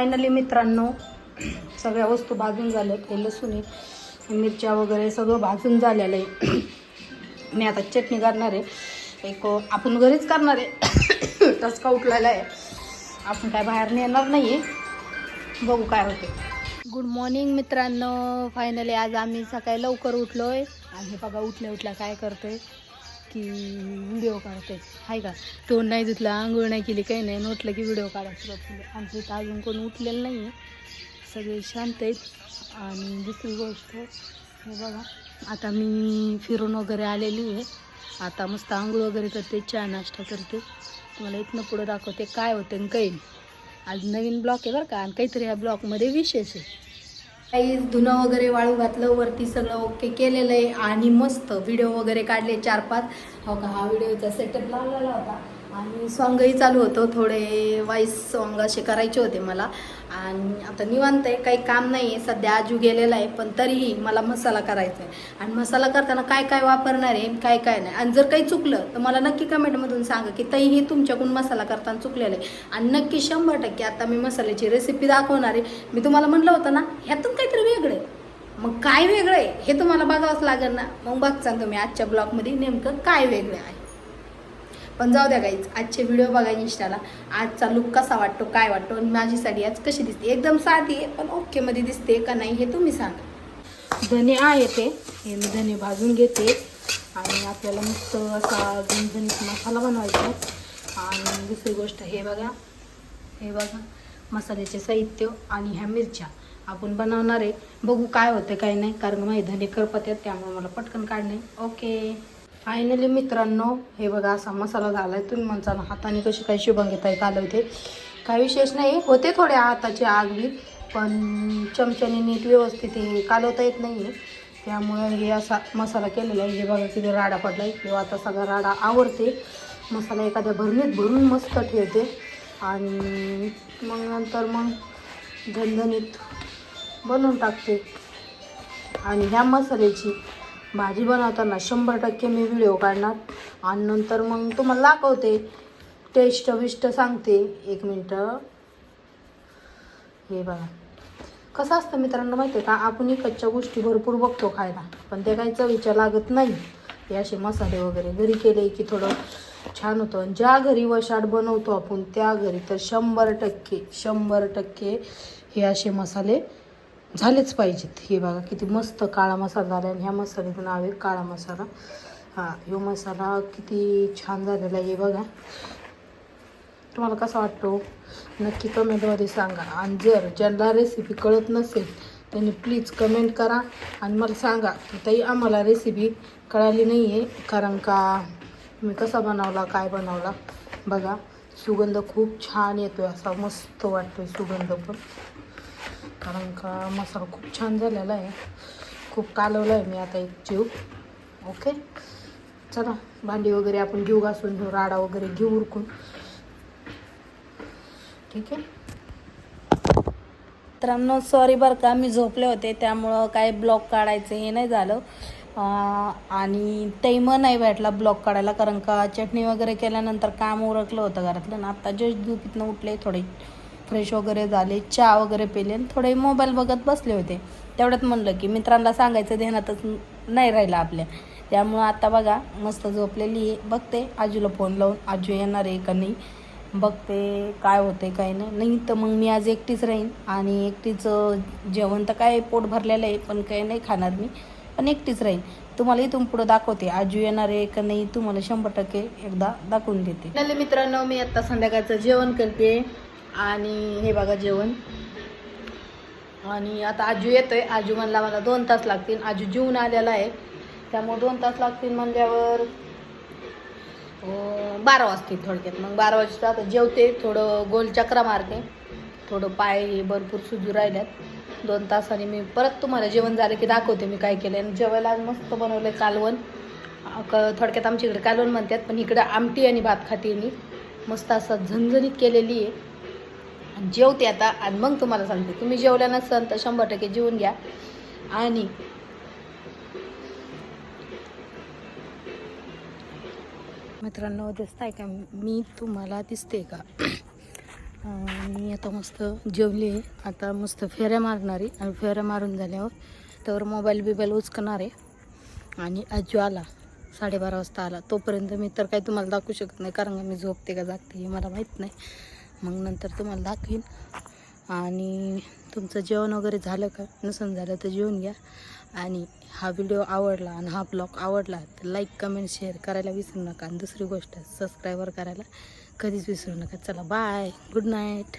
Finally मित्रांनो सगळ्या वस्तू भाजून झाल्यात हे लसूण आहे मिरच्या वगैरे सगळं भाजून झालेलं आहे. मी आता चटणी करणार आहे. एक आपण घरीच करणार आहे. टचका उठलेला आहे? आपण काय बाहेर नेणार नाही बघू काय होते. गुड मॉर्निंग मित्रांनो. फायनली आज आम्ही सकाळी लवकर उठलो आहे आणि हे बघा उठल्या उठल्या काय करतोय. की व्हिडिओ काढते हाय का? तोंड नाही धुतलं आंघोळ नाही केली काही नाही. नोटलं की व्हिडिओ काढायचं म्हणजे आमच्या इथं अजून कोण उठलेलं नाही आहे सगळे शांत आहेत. आणि दुसरी गोष्ट हे बघा आता मी फिरून वगैरे आलेली आहे. आता मस्त आंघोळ वगैरे करते चहा नाश्ता करते. तुम्हाला इथनं पुढं दाखवते काय होतं आणि काही आज नवीन ब्लॉक आहे बरं का? आणि काहीतरी ह्या ब्लॉकमध्ये विशेष आहे. काही धुणं वगैरे वाळू घातलं वरती सगळं ओके केलेलं आहे आणि मस्त व्हिडिओ वगैरे काढले चार पाच हो का हा व्हिडिओचा सेटअप लावलेला होता. आणि सॉंगही चालू होतं. थोडे वाईस सॉंग असे करायचे होते मला. आणि आता निवांत आहे काही काम नाही आहे सध्या आजू गेलेला आहे पण तरीही मला मसाला करायचा आहे. आणि मसाला करताना काय काय वापरणार आहे काय काय नाही. आणि जर काही चुकलं तर मला नक्की कमेंटमधून सांगा की ताई हे तुमच्याकडून मसाला करताना चुकलेलं आहे. आणि नक्की शंभर टक्के आता मी मसाल्याची रेसिपी दाखवणार आहे. मी तुम्हाला म्हणलं होतं ना ह्यातून काहीतरी वेगळं आहे. मग काय वेगळं आहे हे तुम्हाला बघावंच लागेल ना. मग बघचा तुम्ही आजच्या ब्लॉगमध्ये नेमकं काय वेगळं आहे. पण जाऊ द्या गाईच आजचे व्हिडिओ बघा इंस्टाला आजचा लुक कसा वाटतो काय वाटतो आणि माझी साडी आज कशी दिसते. एकदम साधी आहे पण ओकेमध्ये दिसते का नाही हे तुम्ही सांगा. धने आहे ते. हे मी धने भाजून घेते. आणि आपल्याला मस्त असा झणझणीत मसाला बनवायचा आहे. आणि दुसरी गोष्ट हे बघा. हे बघा मसाल्याचे साहित्य आणि ह्या मिरच्या. आपण बनवणार आहे. बघू काय होतं काय नाही. कारण माझे धने करपत आहेत त्यामुळे मला पटकन काढणे. ओके फायनली मित्रांनो हे बघा असा मसाला झाला आहे तुम्ही म्हणता ना हाताने कशी काही शुभं आलं होते काही विशेष नाही. होते थोडे हाताचे आगवी पण चमच्याने नीट व्यवस्थित हे कालवता येत नाही आहे त्यामुळे हे असा मसाला केलेला आहे. हे बघा किती राडा पडला आहे किंवा आता सगळा राडा आवडते मसाला एखाद्या भरणीत भरून मस्त ठेवते. आणि मग नंतर मग झणझणीत बनवून टाकते. आणि ह्या मसाल्याची भाजी बनवताना शंभर टक्के मी व्हिडिओ काढणार. आणि नंतर मग तुम्हाला दाखवते. टेस्ट विष्ट सांगते. एक मिनटं. हे बघा. कसं असतं मित्रांनो माहिती आहे का? आपण कच्च्या गोष्टी भरपूर बघतो खायला. पण ते काही चवीच्या लागत नाही. हे असे मसाले वगैरे घरी केले की थोडं छान होतं. आणि ज्या घरी वशाट बनवतो आपण त्या घरी तर शंभर टक्के शंभर टक्के हे असे मसाले झालेच पाहिजेत. हे बघा किती मस्त काळा मसाला झाला आणि ह्या मसाल्याचं नाव आहे काळा मसाला. हा ह्यो मसाला किती छान झालेला आहे. बघा. तुम्हाला कसा वाटतो? नक्की कमेंटमध्ये सांगा. आणि जर ज्यांना रेसिपी कळत नसेल त्यांनी प्लीज कमेंट करा आणि मला सांगा की ताई आम्हाला रेसिपी कळाली नाही आहे कारण का मी कसा बनवला काय बनवला? बघा सुगंध खूप छान येतो आहे असा मस्त वाटतो आहे सुगंध पण. कारण का मसाला खूप छान झालेला आहे. खूप कालवला आहे मी आता एक जीव. ओके चला भांडी वगैरे आपण घेऊ घासून घेऊ राडा वगैरे घेऊ उरकून. ठीक आहे? मित्रांनो सॉरी बरं का मी झोपले होते त्यामुळं काय ब्लॉग काढायचं हे नाही झालं. आणि तैम नाही भेटला ब्लॉग काढायला कारण का चटणी वगैरे केल्यानंतर काम उरकलं होतं घरातलं. ना आत्ता जस्ट झोपीतनं उठले थोडे. फ्रेश वगैरे झाले चहा वगैरे पेले आणि थोडे मोबाईल बघत बसले होते. तेवढ्यात म्हणलं की मित्रांना सांगायचं ध्यानातच नाही राहिलं आपल्या. त्यामुळं आता बघा मस्त झोपलेली आहे. बघते आजूला फोन लावून आजू येणार आहे का नाही? बघते काय होते काय नाही. नाही तर मग मी आज एकटीच राहीन आणि एकटीचं जेवण तर काय पोट भरलेलं आहे पण काही नाही खाणार मी. पण एकटीच राहीन. तुम्हाला इथून पुढं दाखवते आजू येणार आहे का नाही तुम्हाला शंभर टक्के एकदा दाखवून देते. मित्रांनो मी आता संध्याकाळचं जेवण करते. आणि हे बघा जेवण. आणि आता आजू आहे आजू म्हणला मला दोन तास लागतील. आजू जेवून आलेला आहे. त्यामुळे दोन तास लागतील म्हणल्यावर बारा वाजतील थोडक्यात. मग बारा वाजता आता जेवते. थोडं गोल चक्रा मारते. थोडं पाय हे भरपूर सुजू राहिल्यात. दोन तासाने मी परत तुम्हाला जेवण झालं की दाखवते मी काय केलं आणि जेवायला आज मस्त बनवलं कालवण. क- थोडक्यात आमच्या इकडे कालवण म्हणतात पण इकडं आमटी आणि भात खाते मी. मस्त असं झणझणीत केलेली आहे. जेवते आता आणि मग तुम्हाला सांगते. तुम्ही जेवल्या नसाल तर शंभर टक्के जेवून घ्या. आणि मित्रांनो दिसताय का? मी तुम्हाला दिसते का? मी आता मस्त जेवली आहे. आता मस्त फेऱ्या मारणार आहे आणि फेऱ्या मारून झाल्यावर त्यावर मोबाईल बिबाईल उचकणार आहे. आणि आजू आला. साडेबारा वाजता आला. तोपर्यंत मी तर काही तुम्हाला दाखवू शकत नाही कारण का मी झोपते का जागते हे मला माहीत नाही. मग नंतर तुम्हाला दाखवीन. आणि तुमचं जेवण वगैरे झालं का? नसून झालं तर जेवून घ्या. आणि हा व्हिडिओ आवडला आणि हा ब्लॉग आवडला तर लाईक कमेंट शेअर करायला विसरू नका. आणि दुसरी गोष्ट सबस्क्रायबर करायला कधीच विसरू नका. चला बाय. Good night.